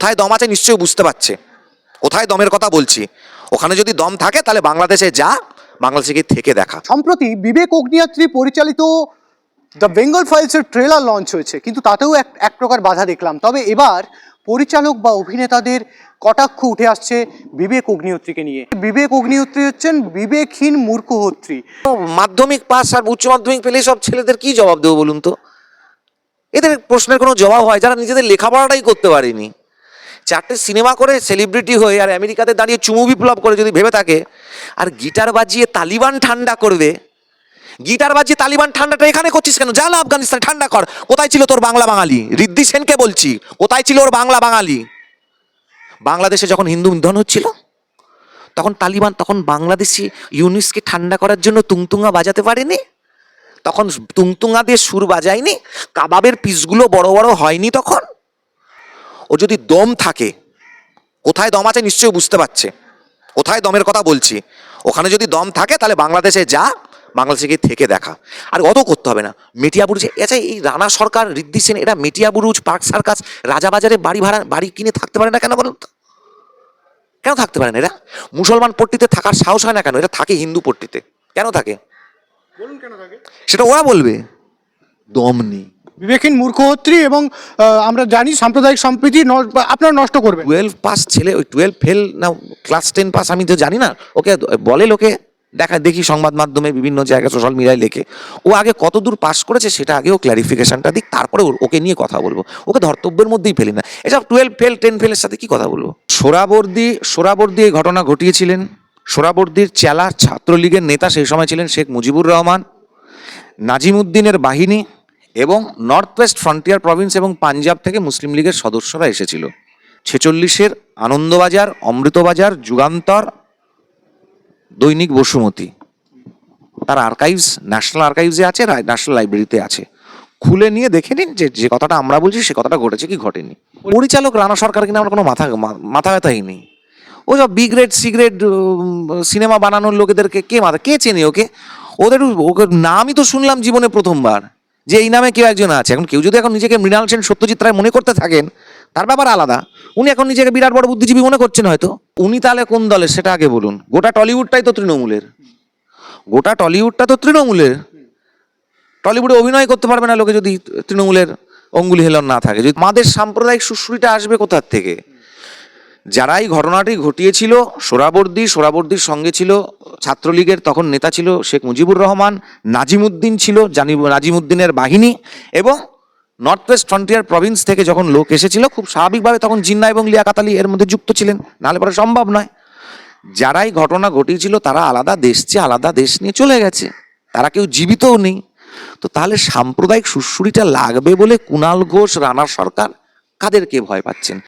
কোথায় দম আছে নিশ্চয়ই বুঝতে পারছে। কোথায় দমের কথা বলছি? ওখানে যদি দম থাকে তাহলে বাংলাদেশে যা বাংলাদেশে গিয়ে থেকে দেখা। সম্প্রতি বিবেক অগ্নিয়াত্রী পরিচালিত দ্য বেঙ্গল ফাইলসের ট্রেলার লঞ্চ হয়েছে কিন্তু তাতেও এক এক প্রকার বাধা দেখলাম। তবে এবার পরিচালক বা অভিনেতাদের কটাক্ষ উঠে আসছে বিবেক অগ্নিহোত্রীকে নিয়ে। বিবেক অগ্নিহোত্রী হচ্ছেন বিবেকহীন মূর্খহোত্রী। মাধ্যমিক পাস আর উচ্চ মাধ্যমিক পেলে সব ছেলেদের কি জবাব দেবো বলুন তো? এদের প্রশ্নের কোনো জবাব হয় যারা নিজেদের লেখাপড়াটাই করতে পারেনি। চারটে সিনেমা করে সেলিব্রিটি হয়ে আর আমেরিকাতে দাঁড়িয়ে চুমু বিপ্লব করে যদি ভেবে থাকে, আর গিটার বাজিয়ে তালিবান ঠান্ডা করবে, গিটার বাজিয়ে তালিবান ঠান্ডাটা এখানে করছিস কেন? যা না আফগানিস্তান, ঠান্ডা কর। কোথায় ছিল তোর বাংলা বাঙালি? রিদ্দি সেনকে বলছি, কোথায় ছিল ওর বাংলা বাঙালি? বাংলাদেশে যখন হিন্দু নিধন হচ্ছিল, তখন তালিবান, তখন বাংলাদেশি ইউনিসকে ঠান্ডা করার জন্য তুংতুঙ্গা বাজাতে পারেনি? তখন তুংতুঙ্গা দিয়ে সুর বাজায়নি? কাবাবের পিসগুলো বড় বড় হয়নি তখন? ও যদি দম থাকে কোথায় দম আছে নিশ্চয়ই বুঝতে পারছে। কোথায় দমের কথা বলছি? ওখানে যদি দম থাকে তাহলে বাংলাদেশে যা বাংলাদেশে গিয়ে থেকে দেখা। আর অত করতে হবে না। মেটিয়া বুরুজ আচ্ছা এই রানা সরকার ঋদ্ধি সেন এরা মেটিয়া বুরুজ পার্ক সার্কাস রাজাবাজারে বাড়ি ভাড়া বাড়ি কিনে থাকতে পারে না কেন বলুন কেন থাকতে পারে না এরা? মুসলমান পট্টিতে থাকার সাহস হয় না কেন? এরা থাকে হিন্দু পট্টিতে। কেন থাকে? সেটা ওরা বলবে। দম নেই। বিবেকহীন মূর্খহোত্রী এবং আমরা জানি সাম্প্রদায়িক সম্প্রীতি ন- আপনারা নষ্ট করবেন। টুয়েলভ পাস ছেলে ওই টুয়েলভ ফেল না ক্লাস টেন পাস আমি তো জানি না। ওকে বলে লোকে দেখা দেখি সংবাদ মাধ্যমে বিভিন্ন জায়গায় সোশ্যাল মিডিয়ায় লেখে। ও আগে কত দূর পাস করেছে সেটা আগেও ক্ল্যারিফিকেশনটা দিক তারপরে ওকে নিয়ে কথা বলব। ওকে ধর্তব্যের মধ্যেই ফেলি না। এসব টুয়েলভ ফেল টেন ফেলের সাথে কি কথা বলব? সোরাবর্দি সোরাবর্দি এই ঘটনা ঘটিয়েছিলেন। সোরাবর্দির চেলা ছাত্রলীগের নেতা সেই সময় ছিলেন শেখ মুজিবুর রহমান। নাজিমুদ্দিনের বাহিনী এবং নর্থ ওয়েস্ট ফ্রন্টিয়ার প্রভিন্স এবং পাঞ্জাব থেকে মুসলিম লীগের সদস্যরা এসেছিল। ছেচল্লিশের আনন্দবাজার, অমৃতবাজার, যুগান্তর, দৈনিক বসুমতী। তার আর্কাইভস ন্যাশনাল আর্কাইভসে আছে ন্যাশনাল লাইব্রেরিতে আছে। খুলে নিয়ে দেখে নিন যে যে কথাটা আমরা বলছি, সে কথাটা ঘটেছে কি ঘটেনি। পরিচালক রানা সরকার কিনা আমার কোনো মাথা মাথা ব্যথাই নেই। ও সব B grade C grade cinema বানানোর লোকেদেরকে কে মাথা কে চেনে ওকে? ওদের ওকে নামই তো শুনলাম জীবনে প্রথমবার। যে এই নামে কেউ একজন আছে। এখন কেউ যদি এখন নিজেকে মৃণাল সেন সত্যজিৎ রায় মনে করতে থাকেন, তার ব্যাপার আলাদা। উনি এখন নিজেকে বিরাট বড় বুদ্ধিজীবী মনে করছেন হয়তো। উনি তাহলে কোন দলের, সেটা আগে বলুন। গোটা টলিউডটাই তো তৃণমূলের। গোটা টলিউডটা তো তৃণমূলের। টলিউডে অভিনয় করতে পারবে না লোকে যদি তৃণমূলের অঙ্গুলি হেলন না থাকে। যদি আমাদের সাম্প্রদায়িক সুশ্রুতিটা আসবে কোথার থেকে? যারা এই ঘটনাটি ঘটিয়েছিল, সোরাবর্দি, সোরাবর্দির সঙ্গে ছিল ছাত্রলীগের তখন নেতা ছিল শেখ মুজিবুর রহমান, নাজিমুদ্দিন ছিল জানি, নাজিমুদ্দিনের বাহিনী এবং নর্থ ওয়েস্ট ফ্রন্টিয়ার প্রভিন্স থেকে যখন লোক এসেছিল, খুব স্বাভাবিকভাবে তখন জিন্না এবং লিয়াকাত আলী এর মধ্যে যুক্ত ছিলেন, নাহলে পরে সম্ভব নয়। যারাই ঘটনা ঘটিয়েছিল, তারা আলাদা দেশ চেয়ে আলাদা দেশ নিয়ে চলে গেছে, তারা কেউ জীবিতও নেই। তো তাহলে সাম্প্রদায়িক সুশ্রুতিটা লাগবে বলে কুণাল ঘোষ, রানা সরকার, কাদেরকে ভয় পাচ্ছেন?